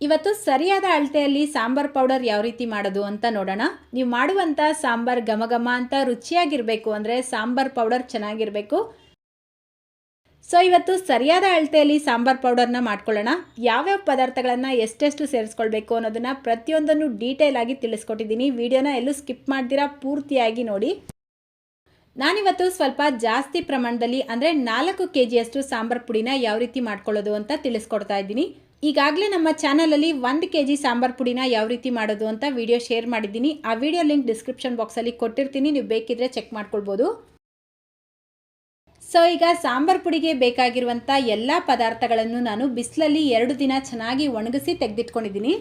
ಇವತ್ತು ಸರಿಯಾದ ಅಳತೆಯಲ್ಲಿ ಸಾಂಬಾರ್ ಪೌಡರ್ ಯಾವ ರೀತಿ ಮಾಡೋದು ಅಂತ ನೋಡೋಣ. ನೀವು ಮಾಡುವಂಥ ಸಾಂಬಾರ್ ಘಮ ಘಮ ಅಂತ ರುಚಿಯಾಗಿರಬೇಕು ಅಂದರೆ ಸಾಂಬಾರ್ ಪೌಡರ್ ಚೆನ್ನಾಗಿರಬೇಕು. ಸೊ, ಇವತ್ತು ಸರಿಯಾದ ಅಳತೆಯಲ್ಲಿ ಸಾಂಬಾರ್ ಪೌಡರ್ನ ಮಾಡ್ಕೊಳ್ಳೋಣ. ಯಾವ್ಯಾವ ಪದಾರ್ಥಗಳನ್ನು ಎಷ್ಟೆಷ್ಟು ಸೇರಿಸ್ಕೊಳ್ಬೇಕು ಅನ್ನೋದನ್ನು ಪ್ರತಿಯೊಂದನ್ನು ಡೀಟೇಲ್ ಆಗಿ ತಿಳಿಸ್ಕೊಟ್ಟಿದ್ದೀನಿ. ವಿಡಿಯೋನ ಎಲ್ಲೂ ಸ್ಕಿಪ್ ಮಾಡ್ದಿರಾ ಪೂರ್ತಿಯಾಗಿ ನೋಡಿ. ನಾನಿವತ್ತು ಸ್ವಲ್ಪ ಜಾಸ್ತಿ ಪ್ರಮಾಣದಲ್ಲಿ ಅಂದರೆ ನಾಲ್ಕು ಕೆ ಜಿಯಷ್ಟು ಸಾಂಬಾರ್ ಪುಡಿನ ಯಾವ ರೀತಿ ಮಾಡ್ಕೊಳ್ಳೋದು ಅಂತ ತಿಳಿಸ್ಕೊಡ್ತಾ ಇದ್ದೀನಿ. ಈಗಾಗಲೇ ನಮ್ಮ ಚಾನಲಲ್ಲಿ ಒಂದು ಕೆ ಜಿ ಸಾಂಬಾರ್ ಪುಡಿನ ಯಾವ ರೀತಿ ಮಾಡೋದು ಅಂತ ವಿಡಿಯೋ ಶೇರ್ ಮಾಡಿದ್ದೀನಿ. ಆ ವಿಡಿಯೋ ಲಿಂಕ್ ಡಿಸ್ಕ್ರಿಪ್ಷನ್ ಬಾಕ್ಸಲ್ಲಿ ಕೊಟ್ಟಿರ್ತೀನಿ. ನೀವು ಬೇಕಿದ್ರೆ ಚೆಕ್ ಮಾಡ್ಕೊಳ್ಬೋದು. ಸೊ ಈಗ ಸಾಂಬಾರ್ ಪುಡಿಗೆ ಬೇಕಾಗಿರುವಂಥ ಎಲ್ಲ ಪದಾರ್ಥಗಳನ್ನು ನಾನು ಬಿಸಿಲಲ್ಲಿ ಎರಡು ದಿನ ಚೆನ್ನಾಗಿ ಒಣಗಿಸಿ ತೆಗೆದಿಟ್ಕೊಂಡಿದ್ದೀನಿ.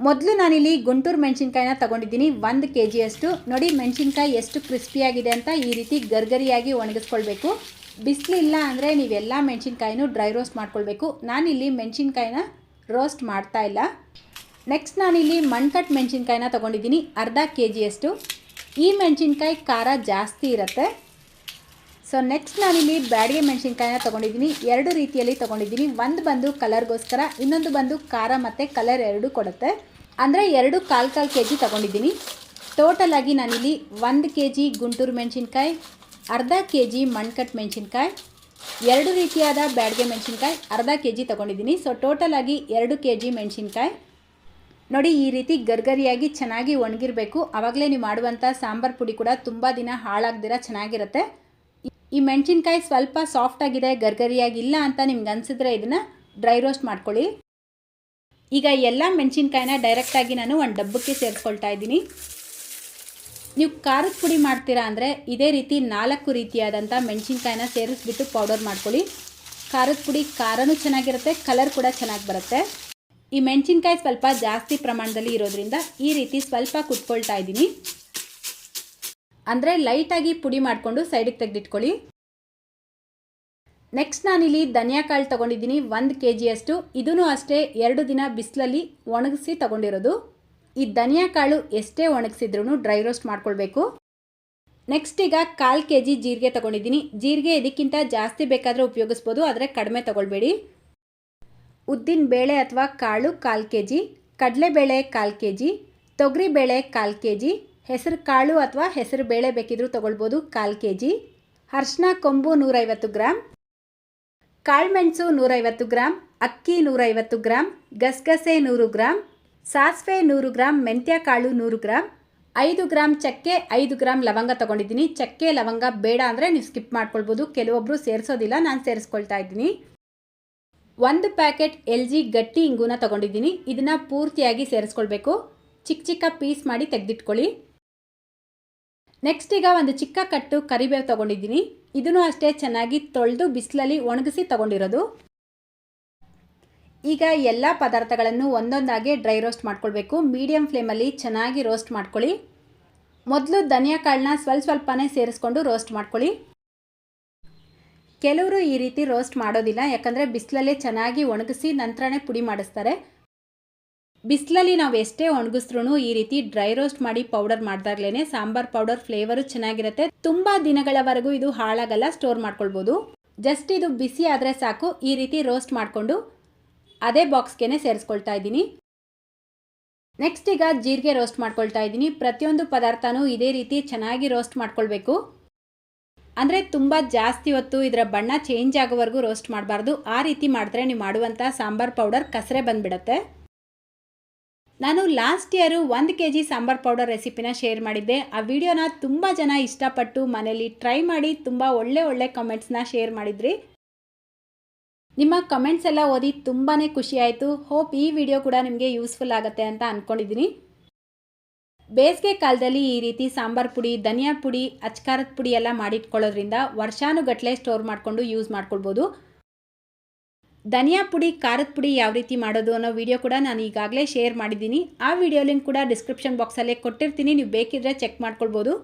ಮೊದಲು ನಾನಿಲ್ಲಿ ಗುಂಟೂರು ಮೆಣಸಿನ್ಕಾಯಿನ ತಗೊಂಡಿದ್ದೀನಿ. ಒಂದು ಕೆ ಜಿಯಷ್ಟು ನೋಡಿ, ಮೆಣಸಿನ್ಕಾಯಿ ಎಷ್ಟು ಕ್ರಿಸ್ಪಿಯಾಗಿದೆ ಅಂತ ಈ ರೀತಿ ಗರ್ಗರಿಯಾಗಿ ಒಣಗಿಸ್ಕೊಳ್ಬೇಕು. ಬಿಸಿಲಿಲ್ಲ ಅಂದರೆ ನೀವೆಲ್ಲ ಮೆಣಸಿನ್ಕಾಯಿನೂ ಡ್ರೈ ರೋಸ್ಟ್ ಮಾಡ್ಕೊಳ್ಬೇಕು. ನಾನಿಲ್ಲಿ ಮೆಣಸಿನ್ಕಾಯಿನ ರೋಸ್ಟ್ ಮಾಡ್ತಾ ಇಲ್ಲ. ನೆಕ್ಸ್ಟ್ ನಾನಿಲ್ಲಿ ಮಣ್ಕಟ್ ಮೆಣಸಿನ್ಕಾಯಿನ ತೊಗೊಂಡಿದ್ದೀನಿ, ಅರ್ಧ ಕೆ ಜಿಯಷ್ಟು ಈ ಮೆಣಸಿನ್ಕಾಯಿ ಖಾರ ಜಾಸ್ತಿ ಇರುತ್ತೆ. ಸೊ ನೆಕ್ಸ್ಟ್ ನಾನಿಲ್ಲಿ ಬ್ಯಾಡಿಗೆ ಮೆಣಸಿನ್ಕಾಯಿನ ತೊಗೊಂಡಿದ್ದೀನಿ, ಎರಡು ರೀತಿಯಲ್ಲಿ ತೊಗೊಂಡಿದ್ದೀನಿ. ಒಂದು ಬಂದು ಕಲರ್ಗೋಸ್ಕರ ಇನ್ನೊಂದು ಬಂದು ಖಾರ ಮತ್ತು ಕಲರ್ ಎರಡು ಕೊಡುತ್ತೆ. ಅಂದರೆ ಎರಡು ಕಾಲು ಕಾಲು ಕೆ ಜಿ ತೊಗೊಂಡಿದ್ದೀನಿ ಟೋಟಲಾಗಿ ನಾನಿಲ್ಲಿ ಒಂದು ಕೆ ಜಿ ಗುಂಟೂರು ಮೆಣಸಿನ್ಕಾಯಿ ಅರ್ಧ ಕೆ ಜಿ ಮಣ್ಕಟ್ ಮೆಣಸಿನ್ಕಾಯಿ, ಎರಡು ರೀತಿಯಾದ ಬ್ಯಾಡ್ಗೆ ಮೆಣಸಿನ್ಕಾಯಿ, ಅರ್ಧ ಕೆ ಜಿ ತೊಗೊಂಡಿದ್ದೀನಿ. ಸೊ ಟೋಟಲ್ ಆಗಿ ಎರಡು ಕೆ ಜಿ ಮೆಣಸಿನ್ಕಾಯಿ. ನೋಡಿ, ಈ ರೀತಿ ಗರ್ಗರಿಯಾಗಿ ಚೆನ್ನಾಗಿ ಒಣಗಿರಬೇಕು. ಆವಾಗಲೇ ನೀವು ಮಾಡುವಂಥ ಸಾಂಬಾರ್ ಪುಡಿ ಕೂಡ ತುಂಬ ದಿನ ಹಾಳಾಗ್ದಿರ ಚೆನ್ನಾಗಿರುತ್ತೆ. ಈ ಮೆಣಸಿನ್ಕಾಯಿ ಸ್ವಲ್ಪ ಸಾಫ್ಟ್ ಆಗಿದೆ, ಗರ್ಗರಿಯಾಗಿಲ್ಲ ಅಂತ ನಿಮ್ಗೆ ಅನಿಸಿದ್ರೆ ಇದನ್ನು ಡ್ರೈ ರೋಸ್ಟ್ ಮಾಡ್ಕೊಳ್ಳಿ. ಈಗ ಎಲ್ಲ ಮೆಣಸಿನ್ಕಾಯಿನ ಡೈರೆಕ್ಟಾಗಿ ನಾನು ಒಂದು ಡಬ್ಬಕ್ಕೆ ಸೇರಿಸ್ಕೊಳ್ತಾ ಇದ್ದೀನಿ. ನೀವು ಖಾರದ ಪುಡಿ ಮಾಡ್ತೀರಾ ಅಂದರೆ ಇದೇ ರೀತಿ ನಾಲ್ಕು ರೀತಿಯಾದಂಥ ಮೆಣಸಿನ್ಕಾಯಿನ ಸೇರಿಸ್ಬಿಟ್ಟು ಪೌಡರ್ ಮಾಡ್ಕೊಳ್ಳಿ. ಖಾರದ ಪುಡಿ ಖಾರನೂ ಚೆನ್ನಾಗಿರುತ್ತೆ ಕಲರ್ ಕೂಡ ಚೆನ್ನಾಗಿ ಬರುತ್ತೆ. ಈ ಮೆಣಸಿನ್ಕಾಯಿ ಸ್ವಲ್ಪ ಜಾಸ್ತಿ ಪ್ರಮಾಣದಲ್ಲಿ ಇರೋದ್ರಿಂದ ಈ ರೀತಿ ಸ್ವಲ್ಪ ಕುತ್ಕೊಳ್ತಾ ಇದ್ದೀನಿ. ಅಂದರೆ ಲೈಟಾಗಿ ಪುಡಿ ಮಾಡಿಕೊಂಡು ಸೈಡಿಗೆ ತೆಗೆದಿಟ್ಕೊಳ್ಳಿ. ನೆಕ್ಸ್ಟ್ ನಾನಿಲ್ಲಿ ಧನಿಯಾ ಕಾಳು ತೊಗೊಂಡಿದ್ದೀನಿ, ಒಂದು ಕೆ ಜಿಯಷ್ಟು ಇದೂ ಅಷ್ಟೇ, ಎರಡು ದಿನ ಬಿಸಿಲಲ್ಲಿ ಒಣಗಿಸಿ ತೊಗೊಂಡಿರೋದು. ಈ ಧನಿಯಾ ಕಾಳು ಎಷ್ಟೇ ಒಣಗಿಸಿದ್ರೂ ಡ್ರೈ ರೋಸ್ಟ್ ಮಾಡ್ಕೊಳ್ಬೇಕು. ನೆಕ್ಸ್ಟ್ ಈಗ ಕಾಲು ಕೆ ಜಿ ಜೀರಿಗೆ ತೊಗೊಂಡಿದ್ದೀನಿ. ಜೀರಿಗೆ ಇದಕ್ಕಿಂತ ಜಾಸ್ತಿ ಬೇಕಾದರೆ ಉಪಯೋಗಿಸ್ಬೋದು, ಆದರೆ ಕಡಿಮೆ ತೊಗೊಳ್ಬೇಡಿ. ಉದ್ದಿನ ಬೇಳೆ ಅಥವಾ ಕಾಳು ಕಾಲು ಕೆ ಜಿ ಕಡಲೆಬೇಳೆ ಕಾಲು ಕೆ ಜಿ ತೊಗರಿಬೇಳೆ ಕಾಲು ಕೆ ಜಿ ಹೆಸರು ಕಾಳು ಅಥವಾ ಹೆಸರು ಬೇಳೆ ಬೇಕಿದ್ರೂ ತೊಗೊಳ್ಬೋದು ಕಾಲು ಕೆ ಜಿ ಅರ್ಶಿನ ಕೊಂಬು ನೂರೈವತ್ತು ಗ್ರಾಮ್ ಕಾಳುಮೆಣಸು ನೂರೈವತ್ತು ಗ್ರಾಮ್ ಅಕ್ಕಿ ನೂರೈವತ್ತು ಗ್ರಾಮ್ ಗಸಗಸೆ ನೂರು ಗ್ರಾಮ್ ಸಾಸಿವೆ ನೂರು ಗ್ರಾಮ್ ಮೆಂತ್ಯ ಕಾಳು ನೂರು ಗ್ರಾಮ್ ಐದು ಗ್ರಾಮ್ ಚಕ್ಕೆ, ಐದು ಗ್ರಾಮ್ ಲವಂಗ ತೊಗೊಂಡಿದ್ದೀನಿ. ಚಕ್ಕೆ, ಲವಂಗ ಬೇಡ ಅಂದರೆ ನೀವು ಸ್ಕಿಪ್ ಮಾಡ್ಕೊಳ್ಬೋದು. ಕೆಲವೊಬ್ಬರು ಸೇರಿಸೋದಿಲ್ಲ, ನಾನು ಸೇರಿಸ್ಕೊಳ್ತಾ ಇದ್ದೀನಿ. ಒಂದು ಪ್ಯಾಕೆಟ್ ಎಲ್ ಜಿ ಗಟ್ಟಿ ಇಂಗುನ ತೊಗೊಂಡಿದ್ದೀನಿ. ಇದನ್ನು ಪೂರ್ತಿಯಾಗಿ ಸೇರಿಸ್ಕೊಳ್ಬೇಕು. ಚಿಕ್ಕ ಚಿಕ್ಕ ಪೀಸ್ ಮಾಡಿ ತೆಗೆದಿಟ್ಕೊಳ್ಳಿ. ನೆಕ್ಸ್ಟ್ ಈಗ ಒಂದು ಚಿಕ್ಕ ಕಟ್ಟು ಕರಿಬೇವು ತೊಗೊಂಡಿದ್ದೀನಿ. ಇದನ್ನು ಅಷ್ಟೇ ಚೆನ್ನಾಗಿ ತೊಳೆದು ಬಿಸಿಲಲ್ಲಿ ಒಣಗಿಸಿ ತೊಗೊಂಡಿರೋದು. ಈಗ ಎಲ್ಲ ಪದಾರ್ಥಗಳನ್ನು ಒಂದೊಂದಾಗಿ ಡ್ರೈ ರೋಸ್ಟ್ ಮಾಡ್ಕೊಳ್ಬೇಕು. ಮೀಡಿಯಮ್ ಫ್ಲೇಮಲ್ಲಿ ಚೆನ್ನಾಗಿ ರೋಸ್ಟ್ ಮಾಡ್ಕೊಳ್ಳಿ. ಮೊದಲು ಧನಿಯಾ ಕಾಳನ್ನ ಸ್ವಲ್ಪ ಸ್ವಲ್ಪನೇ ಸೇರಿಸ್ಕೊಂಡು ರೋಸ್ಟ್ ಮಾಡ್ಕೊಳ್ಳಿ. ಕೆಲವರು ಈ ರೀತಿ ರೋಸ್ಟ್ ಮಾಡೋದಿಲ್ಲ, ಯಾಕಂದರೆ ಬಿಸಿಲಲ್ಲೇ ಚೆನ್ನಾಗಿ ಒಣಗಿಸಿ ನಂತರನೇ ಪುಡಿ ಮಾಡಿಸ್ತಾರೆ. ಬಿಸಿಲಲ್ಲಿ ನಾವು ಎಷ್ಟೇ ಒಣಗಿಸ್ರೂ ಈ ರೀತಿ ಡ್ರೈ ರೋಸ್ಟ್ ಮಾಡಿ ಪೌಡರ್ ಮಾಡ್ದಾಗ್ಲೇ ಸಾಂಬಾರ್ ಪೌಡರ್ ಫ್ಲೇವರು ಚೆನ್ನಾಗಿರುತ್ತೆ. ತುಂಬ ದಿನಗಳವರೆಗೂ ಇದು ಹಾಳಾಗಲ್ಲ ಸ್ಟೋರ್ ಮಾಡ್ಕೊಳ್ಬೋದು. ಜಸ್ಟ್ ಇದು ಬಿಸಿ ಆದರೆ ಸಾಕು, ಈ ರೀತಿ ರೋಸ್ಟ್ ಮಾಡಿಕೊಂಡು ಅದೇ ಬಾಕ್ಸ್ಗೆ ಸೇರಿಸ್ಕೊಳ್ತಾ ಇದ್ದೀನಿ. ನೆಕ್ಸ್ಟ್ ಈಗ ಜೀರಿಗೆ ರೋಸ್ಟ್ ಮಾಡ್ಕೊಳ್ತಾ ಇದ್ದೀನಿ. ಪ್ರತಿಯೊಂದು ಪದಾರ್ಥನೂ ಇದೇ ರೀತಿ ಚೆನ್ನಾಗಿ ರೋಸ್ಟ್ ಮಾಡ್ಕೊಳ್ಬೇಕು. ಅಂದರೆ ತುಂಬ ಜಾಸ್ತಿ ಹೊತ್ತು ಇದರ ಬಣ್ಣ ಚೇಂಜ್ ಆಗೋವರೆಗೂ ರೋಸ್ಟ್ ಮಾಡಬಾರ್ದು. ಆ ರೀತಿ ಮಾಡಿದ್ರೆ ನೀವು ಮಾಡುವಂಥ ಸಾಂಬಾರ್ ಪೌಡರ್ ಕಸರೆ ಬಂದುಬಿಡತ್ತೆ. ನಾನು ಲಾಸ್ಟ್ ಇಯರು ಒಂದು ಕೆ ಜಿ ಸಾಂಬಾರ್ ಪೌಡರ್ ರೆಸಿಪಿನ ಶೇರ್ ಮಾಡಿದ್ದೆ. ಆ ವಿಡಿಯೋನ ತುಂಬ ಜನ ಇಷ್ಟಪಟ್ಟು ಮನೇಲಿ ಟ್ರೈ ಮಾಡಿ ತುಂಬ ಒಳ್ಳೆ ಒಳ್ಳೆ ಕಮೆಂಟ್ಸ್ನ ಶೇರ್ ಮಾಡಿದ್ರಿ. ನಿಮ್ಮ ಕಮೆಂಟ್ಸ್ ಎಲ್ಲ ಓದಿ ತುಂಬಾ ಖುಷಿ ಆಯಿತು. ಹೋಪ್ ಈ ವಿಡಿಯೋ ಕೂಡ ನಿಮಗೆ ಯೂಸ್ಫುಲ್ ಆಗುತ್ತೆ ಅಂತ ಅಂದ್ಕೊಂಡಿದ್ದೀನಿ ಬೇಸಿಗೆ ಕಾಲದಲ್ಲಿ ಈ ರೀತಿ ಸಾಂಬಾರ್ ಪುಡಿ, ಧನಿಯಾ ಪುಡಿ, ಅಚ್ಕಾರದ ಪುಡಿ ಎಲ್ಲ ಮಾಡಿಟ್ಕೊಳ್ಳೋದ್ರಿಂದ ವರ್ಷಾನುಗಟ್ಟಲೆ ಸ್ಟೋರ್ ಮಾಡಿಕೊಂಡು ಯೂಸ್ ಮಾಡ್ಕೊಳ್ಬೋದು. ಧನಿಯಾ ಪುಡಿ, ಖಾರದ ಪುಡಿ ಯಾವ ರೀತಿ ಮಾಡೋದು ಅನ್ನೋ ವಿಡಿಯೋ ಕೂಡ ನಾನು ಈಗಾಗಲೇ ಶೇರ್ ಮಾಡಿದ್ದೀನಿ. ಆ ವಿಡಿಯೋ ಲಿಂಕ್ ಕೂಡ ಡಿಸ್ಕ್ರಿಪ್ಷನ್ ಬಾಕ್ಸಲ್ಲೇ ಕೊಟ್ಟಿರ್ತೀನಿ. ನೀವು ಬೇಕಿದ್ರೆ ಚೆಕ್ ಮಾಡ್ಕೊಳ್ಬೋದು.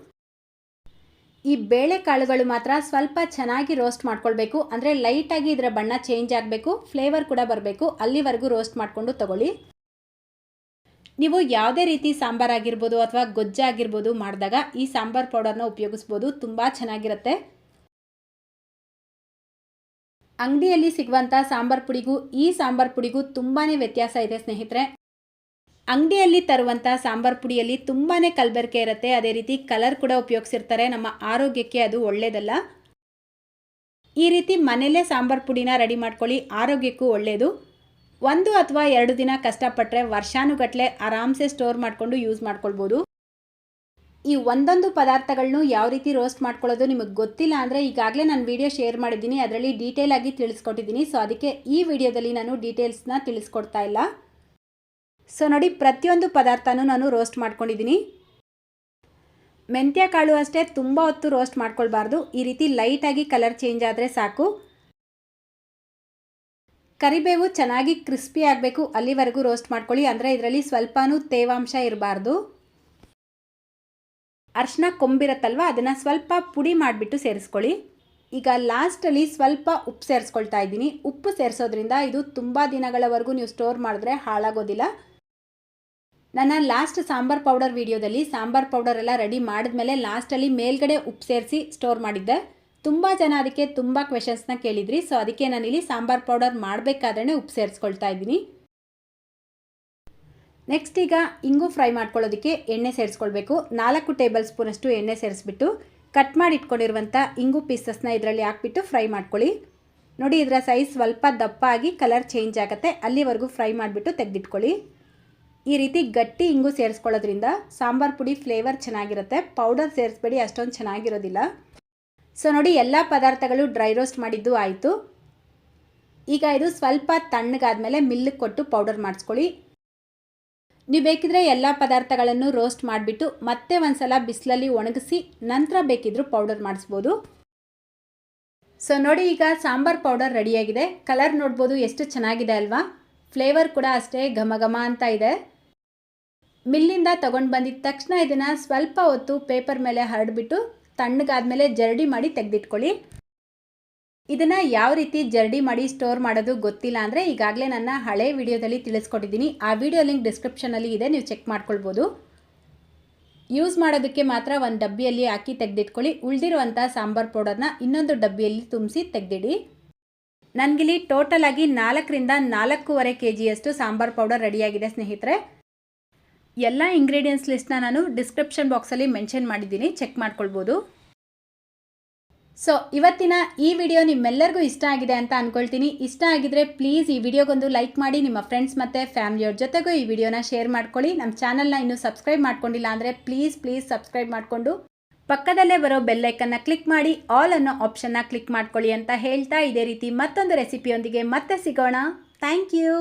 ಈ ಬೇಳೆ ಕಾಳುಗಳು ಮಾತ್ರ ಸ್ವಲ್ಪ ಚೆನ್ನಾಗಿ ರೋಸ್ಟ್ ಮಾಡ್ಕೊಳ್ಬೇಕು. ಅಂದರೆ ಲೈಟಾಗಿ ಇದರ ಬಣ್ಣ ಚೇಂಜ್ ಆಗಬೇಕು ಫ್ಲೇವರ್ ಕೂಡ ಬರಬೇಕು. ಅಲ್ಲಿವರೆಗೂ ರೋಸ್ಟ್ ಮಾಡಿಕೊಂಡು ತಗೊಳ್ಳಿ. ನೀವು ಯಾವುದೇ ರೀತಿ ಸಾಂಬಾರ್ ಆಗಿರ್ಬೋದು ಅಥವಾ ಗೊಜ್ಜಾಗಿರ್ಬೋದು ಮಾಡಿದಾಗ ಈ ಸಾಂಬಾರ್ ಪೌಡರ್ನ ಉಪಯೋಗಿಸ್ಬೋದು. ತುಂಬ ಚೆನ್ನಾಗಿರುತ್ತೆ. ಅಂಗಡಿಯಲ್ಲಿ ಸಿಗುವಂಥ ಸಾಂಬಾರ್ ಪುಡಿಗೂ ಈ ಸಾಂಬಾರ್ ಪುಡಿಗೂ ತುಂಬಾ ವ್ಯತ್ಯಾಸ ಇದೆ ಸ್ನೇಹಿತರೆ. ಅಂಗಡಿಯಲ್ಲಿ ತರುವಂಥ ಸಾಂಬಾರ್ ಪುಡಿಯಲ್ಲಿ ತುಂಬಾ ಕಲಬೆರಕೆ ಇರುತ್ತೆ. ಅದೇ ರೀತಿ ಕಲರ್ ಕೂಡ ಉಪಯೋಗಿಸಿರ್ತಾರೆ ನಮ್ಮ ಆರೋಗ್ಯಕ್ಕೆ ಅದು ಒಳ್ಳೆಯದಲ್ಲ ಈ ರೀತಿ ಮನೆಯಲ್ಲೇ ಸಾಂಬಾರ್ ಪುಡಿನ ರೆಡಿ ಮಾಡ್ಕೊಳ್ಳಿ. ಆರೋಗ್ಯಕ್ಕೂ ಒಳ್ಳೆಯದು ಒಂದು ಅಥವಾ ಎರಡು ದಿನ ಕಷ್ಟಪಟ್ಟರೆ ವರ್ಷಾನುಗಟ್ಟಲೆ ಆರಾಮ್ಸೆ ಸ್ಟೋರ್ ಮಾಡಿಕೊಂಡು ಯೂಸ್ ಮಾಡ್ಕೊಳ್ಬೋದು. ಈ ಒಂದೊಂದು ಪದಾರ್ಥಗಳನ್ನೂ ಯಾವ ರೀತಿ ರೋಸ್ಟ್ ಮಾಡ್ಕೊಳ್ಳೋದು ನಿಮಗೆ ಗೊತ್ತಿಲ್ಲ ಅಂದರೆ ಈಗಾಗಲೇ ನಾನು ವಿಡಿಯೋ ಶೇರ್ ಮಾಡಿದ್ದೀನಿ. ಅದರಲ್ಲಿ ಡೀಟೇಲ್ ಆಗಿ ತಿಳಿಸ್ಕೊಟ್ಟಿದ್ದೀನಿ. ಸೊ ಅದಕ್ಕೆ ಈ ವಿಡಿಯೋದಲ್ಲಿ ನಾನು ಡೀಟೇಲ್ಸ್ನ ತಿಳಿಸ್ಕೊಡ್ತಾ ಇಲ್ಲ. ಸೊ ನೋಡಿ, ಪ್ರತಿಯೊಂದು ಪದಾರ್ಥನೂ ನಾನು ರೋಸ್ಟ್ ಮಾಡ್ಕೊಂಡಿದ್ದೀನಿ. ಮೆಂತ್ಯ ಕಾಳು ಅಷ್ಟೇ, ತುಂಬ ಹೊತ್ತು ರೋಸ್ಟ್ ಮಾಡ್ಕೊಳ್ಬಾರ್ದು. ಈ ರೀತಿ ಲೈಟಾಗಿ ಕಲರ್ ಚೇಂಜ್ ಆದರೆ ಸಾಕು. ಕರಿಬೇವು ಚೆನ್ನಾಗಿ ಕ್ರಿಸ್ಪಿ ಆಗಬೇಕು. ಅಲ್ಲಿವರೆಗೂ ರೋಸ್ಟ್ ಮಾಡ್ಕೊಳ್ಳಿ. ಅಂದರೆ ಇದರಲ್ಲಿ ಸ್ವಲ್ಪನೂ ತೇವಾಂಶ ಇರಬಾರ್ದು. ಅರ್ಶಿನ ಕೊಂಬಿರತ್ತಲ್ವ? ಅದನ್ನು ಸ್ವಲ್ಪ ಪುಡಿ ಮಾಡಿಬಿಟ್ಟು ಸೇರಿಸ್ಕೊಳ್ಳಿ. ಈಗ ಲಾಸ್ಟಲ್ಲಿ ಸ್ವಲ್ಪ ಉಪ್ಪು ಸೇರಿಸ್ಕೊಳ್ತಾ ಇದ್ದೀನಿ. ಉಪ್ಪು ಸೇರಿಸೋದ್ರಿಂದ ಇದು ತುಂಬ ದಿನಗಳವರೆಗೂ ನೀವು ಸ್ಟೋರ್ ಮಾಡಿದ್ರೆ ಹಾಳಾಗೋದಿಲ್ಲ. ನನ್ನ ಲಾಸ್ಟ್ ಸಾಂಬಾರ್ ಪೌಡರ್ ವೀಡಿಯೋದಲ್ಲಿ ಸಾಂಬಾರ್ ಪೌಡರ್ ಎಲ್ಲ ರೆಡಿ ಮಾಡಿದ್ಮೇಲೆ ಲಾಸ್ಟಲ್ಲಿ ಮೇಲ್ಗಡೆ ಉಪ್ಪು ಸೇರಿಸಿ ಸ್ಟೋರ್ ಮಾಡಿದ್ದೆ. ತುಂಬ ಜನ ಅದಕ್ಕೆ ತುಂಬ ಕ್ವೆಶನ್ಸ್ನ ಕೇಳಿದ್ರಿ. ಸೊ ಅದಕ್ಕೆ ನಾನಿಲ್ಲಿ ಸಾಂಬಾರ್ ಪೌಡರ್ ಮಾಡಬೇಕಾದ್ರೆ ಉಪ್ಪು ಸೇರಿಸ್ಕೊಳ್ತಾ ಇದ್ದೀನಿ. ನೆಕ್ಸ್ಟ್ ಈಗ ಇಂಗು ಫ್ರೈ ಮಾಡ್ಕೊಳ್ಳೋದಕ್ಕೆ ಎಣ್ಣೆ ಸೇರಿಸ್ಕೊಳ್ಬೇಕು. ನಾಲ್ಕು ಟೇಬಲ್ ಸ್ಪೂನಷ್ಟು ಎಣ್ಣೆ ಸೇರಿಸ್ಬಿಟ್ಟು ಕಟ್ ಮಾಡಿ ಇಟ್ಕೊಂಡಿರುವಂಥ ಇಂಗು ಪೀಸಸ್ನ ಇದರಲ್ಲಿ ಹಾಕ್ಬಿಟ್ಟು ಫ್ರೈ ಮಾಡ್ಕೊಳ್ಳಿ. ನೋಡಿ, ಇದರ ಸೈಜ್ ಸ್ವಲ್ಪ ದಪ್ಪ ಆಗಿ ಕಲರ್ ಚೇಂಜ್ ಆಗುತ್ತೆ. ಅಲ್ಲಿವರೆಗೂ ಫ್ರೈ ಮಾಡಿಬಿಟ್ಟು ತೆಗೆದಿಟ್ಕೊಳ್ಳಿ. ಈ ರೀತಿ ಗಟ್ಟಿ ಇಂಗು ಸೇರಿಸ್ಕೊಳ್ಳೋದ್ರಿಂದ ಸಾಂಬಾರ್ ಪುಡಿ ಫ್ಲೇವರ್ ಚೆನ್ನಾಗಿರುತ್ತೆ. ಪೌಡರ್ ಸೇರಿಸ್ಬೇಡಿ, ಅಷ್ಟೊಂದು ಚೆನ್ನಾಗಿರೋದಿಲ್ಲ. ಸೊ ನೋಡಿ, ಎಲ್ಲ ಪದಾರ್ಥಗಳು ಡ್ರೈ ರೋಸ್ಟ್ ಮಾಡಿದ್ದು ಆಯಿತು. ಈಗ ಇದು ಸ್ವಲ್ಪ ತಣ್ಣಗಾದ್ಮೇಲೆ ಮಿಲ್ಲಿಗೆ ಕೊಟ್ಟು ಪೌಡರ್ ಮಾಡಿಸ್ಕೊಳ್ಳಿ. ನೀವು ಬೇಕಿದ್ರೆ ಎಲ್ಲ ಪದಾರ್ಥಗಳನ್ನು ರೋಸ್ಟ್ ಮಾಡಿಬಿಟ್ಟು ಮತ್ತೆ ಒಂದ್ಸಲ ಬಿಸಿಲಲ್ಲಿ ಒಣಗಿಸಿ ನಂತರ ಬೇಕಿದ್ರೂ ಪೌಡರ್ ಮಾಡಿಸ್ಬೋದು. ಸೊ ನೋಡಿ, ಈಗ ಸಾಂಬಾರ್ ಪೌಡರ್ ರೆಡಿಯಾಗಿದೆ. ಕಲರ್ ನೋಡ್ಬೋದು, ಎಷ್ಟು ಚೆನ್ನಾಗಿದೆ ಅಲ್ವಾ? ಫ್ಲೇವರ್ ಕೂಡ ಅಷ್ಟೇ ಘಮ ಘಮ ಅಂತ ಇದೆ. ಮಿಲ್ಲಿಂದ ತೊಗೊಂಡು ಬಂದಿದ ತಕ್ಷಣ ಇದನ್ನು ಸ್ವಲ್ಪ ಹೊತ್ತು ಪೇಪರ್ ಮೇಲೆ ಹರಡ್ಬಿಟ್ಟು ತಣ್ಣಗಾದ್ಮೇಲೆ ಜರಡಿ ಮಾಡಿ ತೆಗೆದಿಟ್ಕೊಳ್ಳಿ. ಇದನ್ನು ಯಾವ ರೀತಿ ಜರಡಿ ಮಾಡಿ ಸ್ಟೋರ್ ಮಾಡೋದು ಗೊತ್ತಿಲ್ಲ ಅಂದರೆ ಈಗಾಗಲೇ ನನ್ನ ಹಳೆ ವಿಡಿಯೋದಲ್ಲಿ ತಿಳಿಸ್ಕೊಟ್ಟಿದ್ದೀನಿ. ಆ ವಿಡಿಯೋ ಲಿಂಕ್ ಡಿಸ್ಕ್ರಿಪ್ಷನಲ್ಲಿ ಇದೆ, ನೀವು ಚೆಕ್ ಮಾಡ್ಕೊಳ್ಬೋದು. ಯೂಸ್ ಮಾಡೋದಕ್ಕೆ ಮಾತ್ರ ಒಂದು ಡಬ್ಬಿಯಲ್ಲಿ ಹಾಕಿ ತೆಗೆದಿಟ್ಕೊಳ್ಳಿ. ಉಳಿದಿರುವಂಥ ಸಾಂಬಾರ್ ಪೌಡರ್ನ ಇನ್ನೊಂದು ಡಬ್ಬಿಯಲ್ಲಿ ತುಂಬಿಸಿ ತೆಗೆದಿಡಿ. ನನಗಿಲ್ಲಿ ಟೋಟಲ್ ಆಗಿ ನಾಲ್ಕರಿಂದ ನಾಲ್ಕೂವರೆ ಕೆ ಜಿಯಷ್ಟು ಸಾಂಬಾರ್ ಪೌಡರ್ ರೆಡಿಯಾಗಿದೆ ಸ್ನೇಹಿತರೆ. ಎಲ್ಲ ಇಂಗ್ರೀಡಿಯೆಂಟ್ಸ್ ಲಿಸ್ಟ್ನ ನಾನು ಡಿಸ್ಕ್ರಿಪ್ಷನ್ ಬಾಕ್ಸಲ್ಲಿ ಮೆನ್ಷನ್ ಮಾಡಿದ್ದೀನಿ ಚೆಕ್ ಮಾಡ್ಕೊಳ್ಬೋದು. ಸೊ ಇವತ್ತಿನ ಈ ವಿಡಿಯೋ ನಿಮ್ಮೆಲ್ಲರಿಗೂ ಇಷ್ಟ ಆಗಿದೆ ಅಂತ ಅಂದ್ಕೊಳ್ತೀನಿ ಇಷ್ಟ ಆಗಿದ್ರೆ ಪ್ಲೀಸ್ ಈ ವಿಡಿಯೋಗೊಂದು ಲೈಕ್ ಮಾಡಿ, ನಿಮ್ಮ ಫ್ರೆಂಡ್ಸ್ ಮತ್ತು ಫ್ಯಾಮಿಲಿಯವ್ರ ಜೊತೆಗೂ ಈ ವಿಡಿಯೋನ ಶೇರ್ ಮಾಡ್ಕೊಳ್ಳಿ. ನಮ್ಮ ಚಾನಲ್ನ ಇನ್ನೂ ಸಬ್ಸ್ಕ್ರೈಬ್ ಮಾಡ್ಕೊಂಡಿಲ್ಲ ಅಂದರೆ ಪ್ಲೀಸ್ ಪ್ಲೀಸ್ ಸಬ್ಸ್ಕ್ರೈಬ್ ಮಾಡಿಕೊಂಡು ಪಕ್ಕದಲ್ಲೇ ಬರೋ ಬೆಲ್ಲೈಕನ್ನ ಕ್ಲಿಕ್ ಮಾಡಿ ಆಲ್ ಅನ್ನೋ ಆಪ್ಷನ್ನ ಕ್ಲಿಕ್ ಮಾಡ್ಕೊಳ್ಳಿ ಅಂತ ಹೇಳ್ತಾ ಇದೇ ರೀತಿ ಮತ್ತೊಂದು ರೆಸಿಪಿಯೊಂದಿಗೆ ಮತ್ತೆ ಸಿಗೋಣ. Thank you